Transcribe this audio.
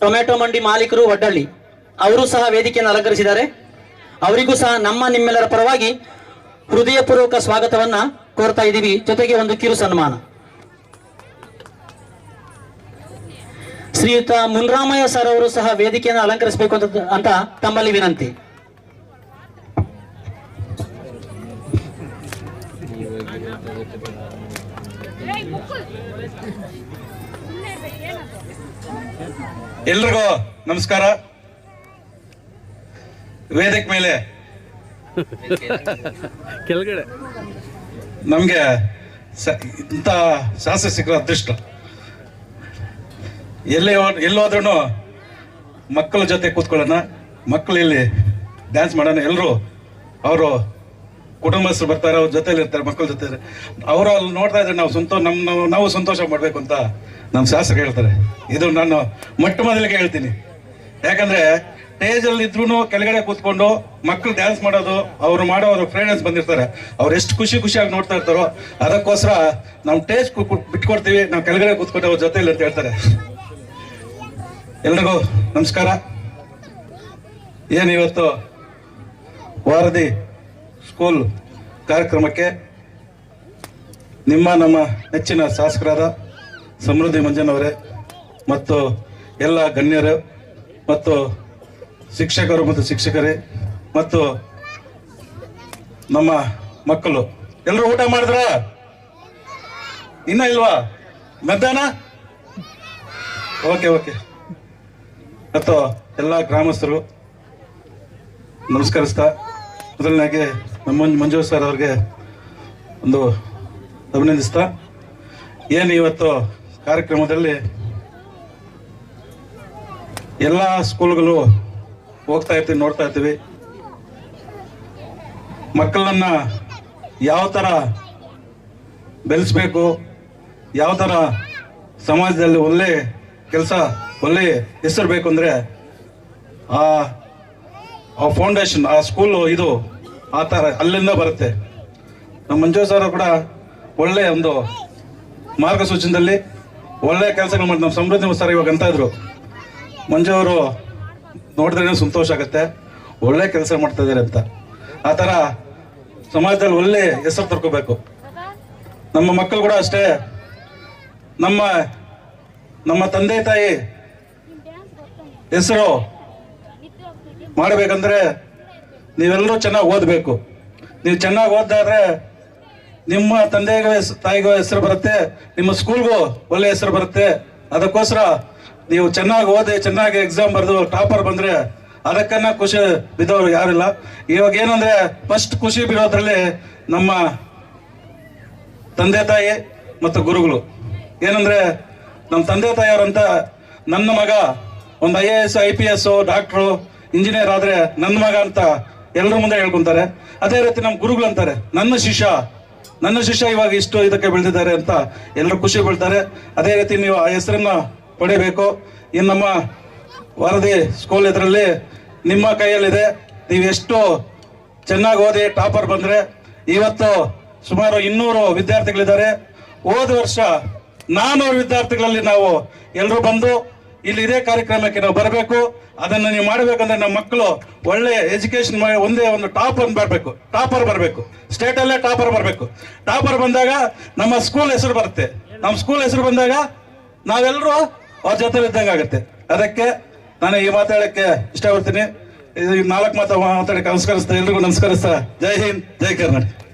Tomato ಮಂಡಿ ಮಾಲೀಕರು ಒಡ್ಡಳ್ಳಿ. ಅವರು ಸಹ ವೇದಿಕೆಯನ್ನು ಅಲಂಕರಿಸಿದ್ದಾರೆ. ಅವರಿಗೂ ಸಹ ನಮ್ಮ ನಿಮ್ಮೆಲ್ಲರ ಪರವಾಗಿ ಹೃದಯಪೂರ್ವಕ ಸ್ವಾಗತವನ್ನ ಕೋರ್ತಾ ಇದ್ದೀವಿ. ಜೊತೆಗೆ ಒಂದು ಕಿರು ಸನ್ಮಾನ. ಶ್ರೀಯುತ ಮುನ್ರಾಮಯ್ಯ ಸರ್ ಅವರು ಸಹ ವೇದಿಕೆಯನ್ನು ಅಲಂಕರಿಸಬೇಕು ಅಂತ ಅಂತ ತಮ್ಮಲ್ಲಿ ವಿನಂತಿ. ಎಲ್ರಿಗೂ ನಮಸ್ಕಾರ. ವೇದಿಕೆ ಮೇಲೆ ಕೆಳಗಡೆ. ನಮ್ಗೆ ಇಂತ ಶಾಸ್ತ್ರ ಸಿಕ್ಕ ಅದೃಷ್ಟ. ಎಲ್ಲಿ ಎಲ್ಲೋದ್ರೂ ಮಕ್ಕಳ ಜೊತೆ ಕೂತ್ಕೊಳ್ಳೋಣ ಮಕ್ಕಳು ಇಲ್ಲಿ ಡ್ಯಾನ್ಸ್ ಮಾಡೋಣ ಎಲ್ಲರೂ ಅವರು ಕುಟುಂಬಸ್ಥರು ಬರ್ತಾರೆ, ಅವ್ರ ಜೊತೆಲಿ ಇರ್ತಾರೆ, ಮಕ್ಕಳ ಜೊತೆ ಅವರು ಅಲ್ಲಿ ನೋಡ್ತಾ ಇದ್ರೆ ನಾವು ಸಂತೋ ನಮ್ಮ ನಾವು ಸಂತೋಷ ಮಾಡಬೇಕು ಅಂತ ನಮ್ಮ ಶಾಸ್ತ್ರ ಹೇಳ್ತಾರೆ. ಇದು ನಾನು ಮೊಟ್ಟ ಮೊದಲಿಗೆ ಹೇಳ್ತೀನಿ. ಯಾಕಂದ್ರೆ ಸ್ಟೇಜಲ್ಲಿ ಇದ್ರೂ ಕೆಳಗಡೆ ಕೂತ್ಕೊಂಡು ಮಕ್ಕಳು ಡ್ಯಾನ್ಸ್ ಮಾಡೋದು, ಅವ್ರು ಮಾಡೋ ಅವ್ರ ಫ್ರೆಂಡ್ಸ್ ಬಂದಿರ್ತಾರೆ. ಅವ್ರು ಎಷ್ಟು ಖುಷಿ ಖುಷಿಯಾಗಿ ನೋಡ್ತಾ ಇರ್ತಾರೋ, ಅದಕ್ಕೋಸ್ಕರ ನಾವು ಟೇಜ್ ಬಿಟ್ಕೊಡ್ತೀವಿ. ನಾವು ಕೆಳಗಡೆ ಕೂತ್ಕೊಂಡು ಅವ್ರ ಜೊತೆಲಿ ಅಂತ ಹೇಳ್ತಾರೆ. ಎಲ್ರಿಗೂ ನಮಸ್ಕಾರ. ಏನು ಇವತ್ತು ವಾರದಿ? ಸ್ಕೂಲ್ ಕಾರ್ಯಕ್ರಮಕ್ಕೆ ನಿಮ್ಮ ನಮ್ಮ ನೆಚ್ಚಿನ ಶಾಸಕರಾದ ಸಮೃದ್ಧಿ ಮಂಜನವರೇ ಮತ್ತು ಎಲ್ಲ ಗಣ್ಯರು ಮತ್ತು ಶಿಕ್ಷಕರು ಮತ್ತು ಶಿಕ್ಷಕರೇ ಮತ್ತು ನಮ್ಮ ಮಕ್ಕಳು. ಎಲ್ಲರೂ ಊಟ ಮಾಡಿದ್ರ? ಇನ್ನ ಇಲ್ವಾ? ಮಧ್ಯಾಹ್ನ? Okay okay. ಮತ್ತು ಎಲ್ಲ ಗ್ರಾಮಸ್ಥರು ನಮಸ್ಕರಿಸ್ತಾ ಮೊದಲನಾಗಿ ನಮ್ಮ ಮಂಜು ಸರ್ ಅವ್ರಿಗೆ ಒಂದು ಅಭಿನಂದಿಸ್ತಾ, ಏನು ಇವತ್ತು ಕಾರ್ಯಕ್ರಮದಲ್ಲಿ ಎಲ್ಲ ಸ್ಕೂಲ್ಗಳು ಹೋಗ್ತಾ ಇರ್ತೀವಿ, ನೋಡ್ತಾ ಇರ್ತೀವಿ. ಮಕ್ಕಳನ್ನ ಯಾವ ಥರ ಬೆಳೆಸಬೇಕು ಯಾವ ಥರ ಸಮಾಜದಲ್ಲಿ ಒಳ್ಳೆ ಕೆಲಸ, ಒಳ್ಳೆ ಹೆಸರು ಬೇಕು ಅಂದರೆ ಆ ಆ ಫೌಂಡೇಶನ್ ಆ ಸ್ಕೂಲು ಇದು ಆ ಥರ ಅಲ್ಲಿಂದ ಬರುತ್ತೆ. ನಮ್ಮ ಮಂಜು ಸರ್ ಕೂಡ ಒಳ್ಳೆ ಒಂದು ಮಾರ್ಗಸೂಚನದಲ್ಲಿ ಒಳ್ಳೆ ಕೆಲಸಗಳು ಮಾಡಿ, ನಮ್ಮ ಸಮೃದ್ಧಿ ಸರ್ ಇವಾಗ ಅಂತ ಇದ್ರು ಮಂಜು ಅವರು ನೋಡಿದ್ರೆ ಸಂತೋಷ ಆಗುತ್ತೆ. ಒಳ್ಳೆ ಕೆಲಸ ಮಾಡ್ತಾ ಇದ್ದಾರೆ ಅಂತ. ಆ ಥರ ಸಮಾಜದಲ್ಲಿ ಒಳ್ಳೆ ಹೆಸರು ತರ್ಕೋಬೇಕು. ನಮ್ಮ ಮಕ್ಕಳು ಕೂಡ ಅಷ್ಟೇ. ನಮ್ಮ ನಮ್ಮ ತಂದೆ ತಾಯಿ ಹೆಸರು ಮಾಡಬೇಕಂದ್ರೆ ನೀವೆಲ್ಲರೂ ಚೆನ್ನಾಗಿ ಓದಬೇಕು. ನೀವು ಚೆನ್ನಾಗಿ ಓದ್ದಾದ್ರೆ ನಿಮ್ಮ ತಂದೆಗೂ ಹೆಸ್- ತಾಯಿಗೂ ಹೆಸರು ಬರುತ್ತೆ, ನಿಮ್ಮ ಸ್ಕೂಲ್ಗೂ ಒಳ್ಳೆ ಹೆಸರು ಬರುತ್ತೆ. ಅದಕ್ಕೋಸ್ಕರ ನೀವು ಚೆನ್ನಾಗಿ ಓದಿ, ಚೆನ್ನಾಗಿ ಎಕ್ಸಾಮ್ ಬರೆದು ಟಾಪರ್ ಬಂದರೆ ಅದಕ್ಕನ್ನ ಖುಷಿ ಬಿದ್ದವರು ಯಾರಿಲ್ಲ. ಇವಾಗ ಏನಂದ್ರೆ ಫಸ್ಟ್ ಖುಷಿ ಬಿಡೋದ್ರಲ್ಲಿ ನಮ್ಮ ತಂದೆ ತಾಯಿ ಮತ್ತು ಗುರುಗಳು. ಏನಂದ್ರೆ ನಮ್ಮ ತಂದೆ ತಾಯಿಯವರಂತ ನನ್ನ ಮಗ, ಒಂದು I A S, I P S, doctor engineer ಆದ್ರೆ ನನ್ನ ಮಗ ಅಂತ ಎಲ್ಲರ ಮುಂದೆ ಹೇಳ್ಕೊಂತಾರೆ. ಅದೇ ರೀತಿ ನಮ್ಮ ಗುರುಗಳು ಅಂತಾರೆ, ನನ್ನ ಶಿಷ್ಯ ನನ್ನ ಶಿಷ್ಯ ಇವಾಗ ಇಷ್ಟು ಇದಕ್ಕೆ ಬೆಳೆದಿದ್ದಾರೆ ಅಂತ ಎಲ್ಲರೂ ಖುಷಿ ಬೀಳ್ತಾರೆ ಅದೇ ರೀತಿ ನೀವು ಆ ಹೆಸರನ್ನ ಪಡಿಬೇಕು. ಇನ್ನು ನಮ್ಮ ವರದಿ ಸ್ಕೂಲ್ ಇದರಲ್ಲಿ ನಿಮ್ಮ ಕೈಯಲ್ಲಿದೆ. ನೀವು ಎಷ್ಟು ಚೆನ್ನಾಗಿ ಓದಿ, ಟಾಪರ್ ಬಂದ್ರೆ ಇವತ್ತು ಸುಮಾರು ಇನ್ನೂರು ವಿದ್ಯಾರ್ಥಿಗಳಿದ್ದಾರೆ. ಹೋದ ವರ್ಷ ನಾನೂರು ವಿದ್ಯಾರ್ಥಿಗಳಲ್ಲಿ ನಾವು ಎಲ್ಲರೂ ಬಂದು ಇಲ್ಲಿ ಇದೇ ಕಾರ್ಯಕ್ರಮಕ್ಕೆ ನಾವು ಬರಬೇಕು. ಅದನ್ನು ನೀವು ಮಾಡಬೇಕಂದ್ರೆ ನಮ್ಮ ಮಕ್ಕಳು ಒಳ್ಳೆ ಎಜುಕೇಶನ್ ಒಂದೇ ಒಂದು ಟಾಪ್ ಒಂದು ಬರಬೇಕು. ಟಾಪರ್ ಬರಬೇಕು. ಸ್ಟೇಟಲ್ಲೇ ಟಾಪರ್ ಬರಬೇಕು. ಟಾಪರ್ ಬಂದಾಗ ನಮ್ಮ ಸ್ಕೂಲ್ ಹೆಸರು ಬರುತ್ತೆ. ನಮ್ಮ ಸ್ಕೂಲ್ ಹೆಸರು ಬಂದಾಗ ನಾವೆಲ್ಲರೂ ಅವ್ರ ಜೊತೆ ಇದ್ದಂಗೆ ಆಗುತ್ತೆ. ಅದಕ್ಕೆ ನಾನು ಈ ಮಾತಾಡಕ್ಕೆ ಇಷ್ಟಪಡ್ತೀನಿ. ನಾಲ್ಕು ಮಾತು ಮಾತಾಡಕ್ಕೆ ನಮಸ್ಕರಿಸ್ತಾ ಎಲ್ರಿಗೂ ನಮಸ್ಕರಿಸ್ತಾ ಜೈ ಹಿಂದ್, ಜೈ ಕರ್ನಾಟಕ.